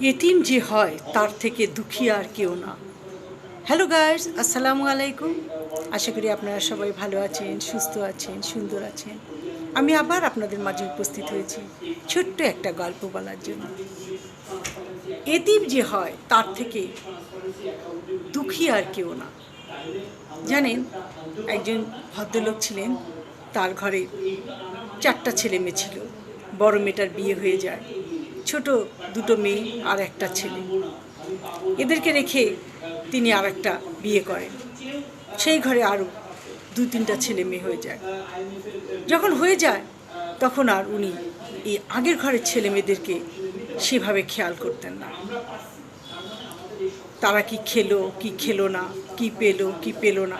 এতিম যে হয়, তার থেকে দুঃখী আর কেউ না। হ্যালো গাইস আসসালামু আলাইকুম। আশা করি আপনারা সবাই ভালো আছেন, সুস্থ আছেন, সুন্দর আছেন। আমি আবার আপনাদের মাঝে উপস্থিত হয়েছি ছোট্ট একটা গল্প বলার জন্য। এতিম যে হয়, তার থেকে দুঃখী আর কেউ না। জানেন, একজন ভদ্রলোক ছিলেন, তার ঘরে চারটা ছেলে মেয়ে ছিল। বড় মেয়েটার বিয়ে হয়ে যায়। ছোট দুটো মেয়ে আর একটা ছেলে। এদেরকে রেখে তিনি আর একটা বিয়ে করেন। সেই ঘরে আরও দু তিনটা ছেলে মেয়ে হয়ে যায়। যখন হয়ে যায়, তখন আর উনি এই আগের ঘরের ছেলে মেয়েদেরকে সেভাবে খেয়াল করতেন না। তারা কি খেলো কি খেলো না, কি পেল কি পেল না,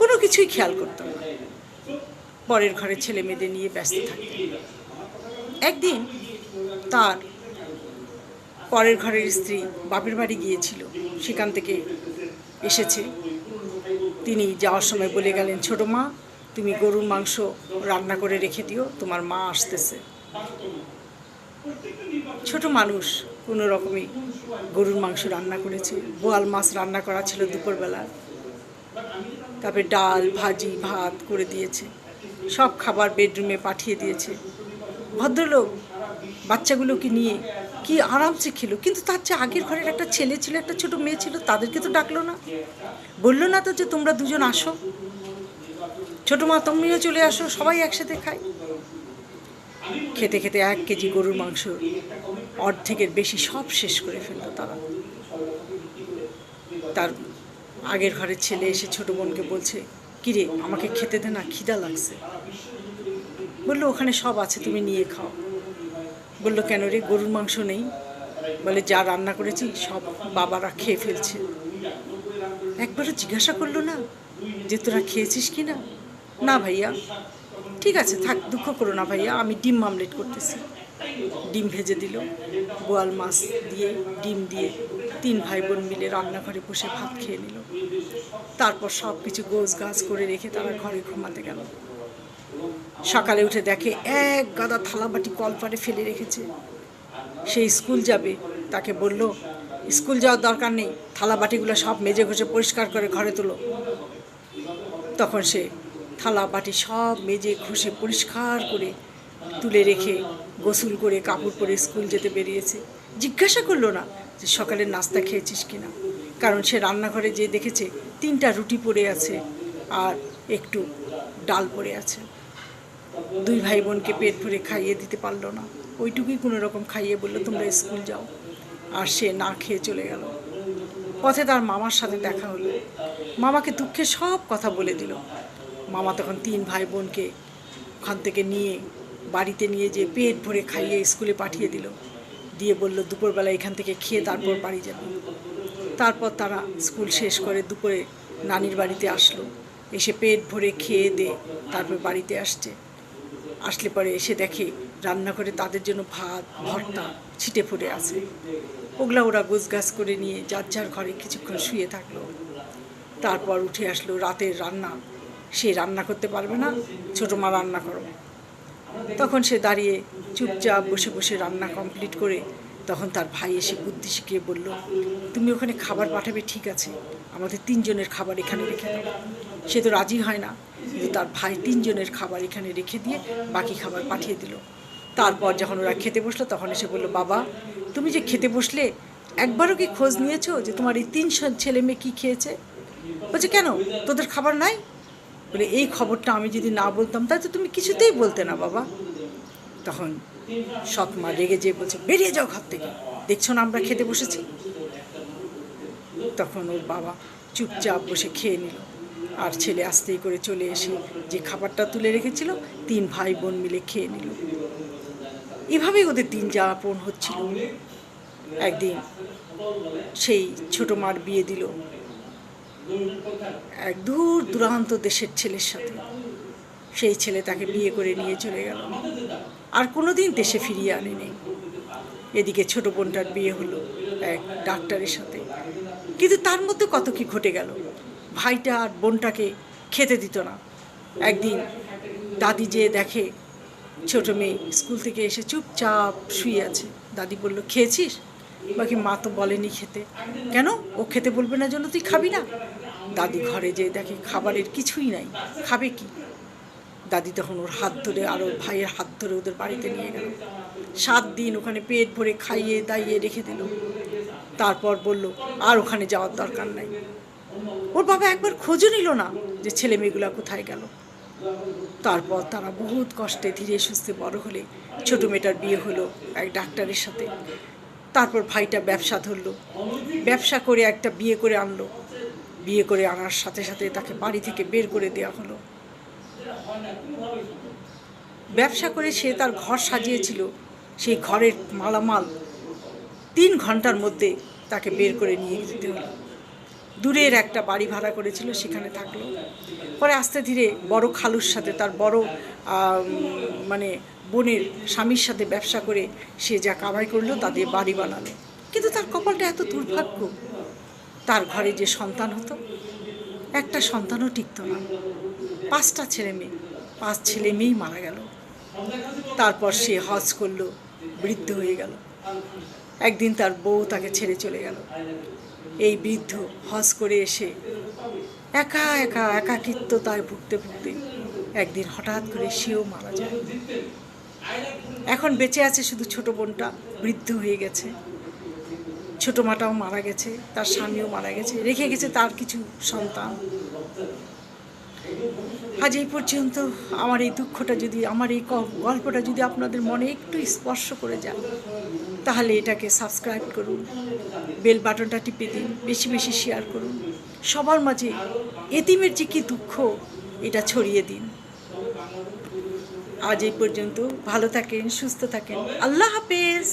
কোনো কিছুই খেয়াল করতেন না। পরের ঘরের ছেলে মেয়েদের নিয়ে ব্যস্ত থাকতেন। একদিন তার পরের ঘরের স্ত্রী বাপের বাড়ি গিয়েছিল, সেখান থেকে এসেছে। তিনি যাওয়ার সময় বলে গেলেন, ছোটো মা, তুমি গরুর মাংস রান্না করে রেখে দিও, তোমার মা আসতেছে। ছোট মানুষ কোনো রকমই গরুর মাংস রান্না করেছে, বোয়াল মাছ রান্না করা ছিল দুপুরবেলা। তারপরে ডাল, ভাজি, ভাত করে দিয়েছে, সব খাবার বেডরুমে পাঠিয়ে দিয়েছে। ভদ্রলোক বাচ্চাগুলোকে নিয়ে কি আরামসে খেলো। কিন্তু তার যে আগের ঘরের একটা ছেলে ছিল, একটা ছোট মেয়ে ছিল, তাদেরকে তো ডাকলো না। বলল না তো যে তোমরা দুজন আসো। ছোটো মা, তুমিও চলে আসো, সবাই একসাথে খাই। খেতে খেতে এক কেজি গরুর মাংস অর্ধেকের বেশি সব শেষ করে ফেলল তারা। তার আগের ঘরের ছেলে এসে ছোট বোনকে বলছে কিরে আমাকে খেতে দে না, খিদা লাগছে। বলল, ওখানে সব আছে, তুমি নিয়ে খাও। বলল, কেন রে, গরুর মাংস নেই? বলে, যা রান্না করেছি, সব বাবারা খেয়ে ফেলছে। একবারও জিজ্ঞাসা করল না যে, তোরা খেয়েছিস কি না? না ভাইয়া। ঠিক আছে, থাক, দুঃখ করো না ভাইয়া, আমি ডিম মামলেট করতেছি। ডিম ভেজে দিল, বোয়াল মাছ দিয়ে, ডিম দিয়ে তিন ভাই বোন মিলে রান্নাঘরে বসে ভাত খেয়ে নিল। তারপর সব কিছু গোছ গাছ করে রেখে তারা ঘরে ঘুমাতে গেল। সকালে উঠে দেখে এক গাদা থালাবাটি কলপারে ফেলে রেখেছে। সে স্কুল যাবে, তাকে বলল, স্কুল যাওয়ার দরকার নেই থালা বাটিগুলো সব মেজে ঘষে পরিষ্কার করে ঘরে তোলো। তখন সে থালা বাটি সব মেজে ঘষে পরিষ্কার করে তুলে রেখে গোসল করে কাপড় পরে স্কুল যেতে বেরিয়েছে। জিজ্ঞাসা করল না যে সকালের নাস্তা খেয়েছিস কিনা, কারণ সে রান্নাঘরে যে দেখেছে তিনটা রুটি পড়ে আছে আর একটু ডাল পড়ে আছে। দুই ভাই বোনকে পেট ভরে খাইয়ে দিতে পারল না। ওইটুকুই কোনো রকম খাইয়ে বলল, তোমরা স্কুল যাও। আর সে না খেয়ে চলে গেল। পথে তার মামার সাথে দেখা হলো। মামাকে দুঃখে সব কথা বলে দিল। মামা তখন তিন ভাই বোনকে ওখান থেকে নিয়ে বাড়িতে নিয়ে যে পেট ভরে খাইয়ে স্কুলে পাঠিয়ে দিল। দিয়ে বলল, দুপুরবেলা এখান থেকে খেয়ে তারপর বাড়ি যাবে। তারপর তারা স্কুল শেষ করে দুপুরে নানির বাড়িতে আসলো। এসে পেট ভরে খেয়ে দে তারপর বাড়িতে আসছে। আসলে পরে এসে দেখে রান্নাঘরে তাদের জন্য ভাত, ভর্তা ছিটে ফুটে আছে। ওগুলা ওরা গোছগাছ করে নিয়ে যার যার ঘরে কিছুক্ষণ শুয়ে থাকল। তারপর উঠে আসলো রাতের রান্না। সে রান্না করতে পারবে না, ছোটো মা রান্না করো। তখন সে দাঁড়িয়ে চুপচাপ বসে বসে রান্না কমপ্লিট করে তখন তার ভাই এসে বুদ্ধি শিখিয়ে বলল, তুমি ওখানে খাবার পাঠাবে, ঠিক আছে। আমাদের তিনজনের খাবার এখানে রেখে দাও। সে তো রাজি হয় না। কিন্তু তার ভাই তিনজনের খাবার এখানে রেখে দিয়ে বাকি খাবার পাঠিয়ে দিল। তারপর যখন ওরা খেতে বসল, তখন এসে বলল, বাবা, তুমি যে খেতে বসলে, একবারও কি খোঁজ নিয়েছো যে তোমার এই তিন ছেলে মেয়ে কী খেয়েছে? বলছে, কেন? তোদের খাবার নাই? বলে, এই খবরটা আমি যদি না বলতাম, তাহলে তো তুমি কিছুতেই বলতে না, বাবা। তখন সৎ মা রেগে যেয়ে বলছে, বেরিয়ে যাও ঘর থেকে। দেখছ না আমরা খেতে বসেছি? তখন ওর বাবা চুপচাপ বসে খেয়ে নিল। আর ছেলে আস্তেই করে চলে এসে যে খাবারটা তুলে রেখেছিল, তিন ভাই বোন মিলে খেয়ে নিল। এভাবেই ওদের দিন যাপন হচ্ছিল। একদিন সেই ছোট মার বিয়ে দিল এক দূর দূরান্ত দেশের ছেলের সাথে। সেই ছেলে তাকে বিয়ে করে নিয়ে চলে গেল। আর কোনো দিন দেশে ফিরিয়ে আনেনি। এদিকে ছোট বোনটার বিয়ে হলো এক ডাক্তারের সাথে। কিন্তু তার মধ্যে কত কি ঘটে গেল? ভাইটা আর বোনটাকে খেতে দিত না। একদিন দাদি যে দেখে, ছোট মেয়ে স্কুল থেকে এসে চুপচাপ শুয়ে আছে। দাদি বলল, খেয়েছিস? বাকি মা তো বলেনি খেতে। কেন? ও খেতে বলবে না জন্য তুই খাবি না? দাদি ঘরে যেয়ে দেখে, খাবারের কিছুই নাই। খাবে কি? দাদি তখন ওর হাত ধরে আরও ভাইয়ের হাত ধরে ওদের বাড়িতে নিয়ে গেল। সাত দিন ওখানে পেট ভরে খাইয়ে দাইয়ে রেখে দিল। তারপর বলল, আর ওখানে যাওয়ার দরকার নাই। ওর বাবা একবার খোঁজও নিল না যে ছেলে মেয়েগুলা কোথায় গেল। তারপর তারা বহুত কষ্টে ধীরে সুস্থে বড় হলে ছোটো মেয়েটার বিয়ে হলো এক ডাক্তারের সাথে। তারপর ভাইটা ব্যবসা ধরলো, ব্যবসা করে একটা বিয়ে করে আনলো। বিয়ে করে আনার সাথে সাথে তাকে বাড়ি থেকে বের করে দেওয়া হলো। ব্যবসা করে সে তার ঘর সাজিয়েছিল, সেই ঘরের মালামাল তিন ঘণ্টার মধ্যে তাকে বের করে নিয়ে যেতে হলো। দূরের একটা বাড়ি ভাড়া করেছিল, সেখানে থাকল। পরে আস্তে ধীরে বড় খালুর সাথে তার বড় মানে বোনের স্বামীর সাথে ব্যবসা করে সে যা কামাই করল তাদের বাড়ি বানালো। কিন্তু তার কপালটা এত দুর্ভাগ্য। তার ঘরে যে সন্তান হতো, একটা সন্তানও টিকতো না। পাঁচটা ছেলে মেয়ে, পাঁচ ছেলে মেয়েই মারা গেল। তারপর সে হজ করল, বৃদ্ধ হয়ে গেল। একদিন তার বউ তাকে ছেড়ে চলে গেল। এই বৃদ্ধ হজ করে এসে একা একা একাকিত্বতায় ভুগতে ভুগতে একদিন হঠাৎ করে সেও মারা যায়। এখন বেঁচে আছে শুধু ছোট বোনটা, বৃদ্ধ হয়ে গেছে। ছোট মাটাও মারা গেছে, তার স্বামীও মারা গেছে, রেখে গেছে তার কিছু সন্তান। আজ এই পর্যন্ত আমার এই দুঃখটা যদি, আমার এই গল্পটা যদি আপনাদের মনে একটু স্পর্শ করে যায়, তাহলে এটাকে সাবস্ক্রাইব করুন বেল বাটনটা টিপে দিন, বেশি বেশি শেয়ার করুন, সবার মাঝে এতিমের যে কী দুঃখ, এটা ছড়িয়ে দিন। আজ এই পর্যন্ত ভালো থাকেন, সুস্থ থাকেন, আল্লাহ হাফেজ।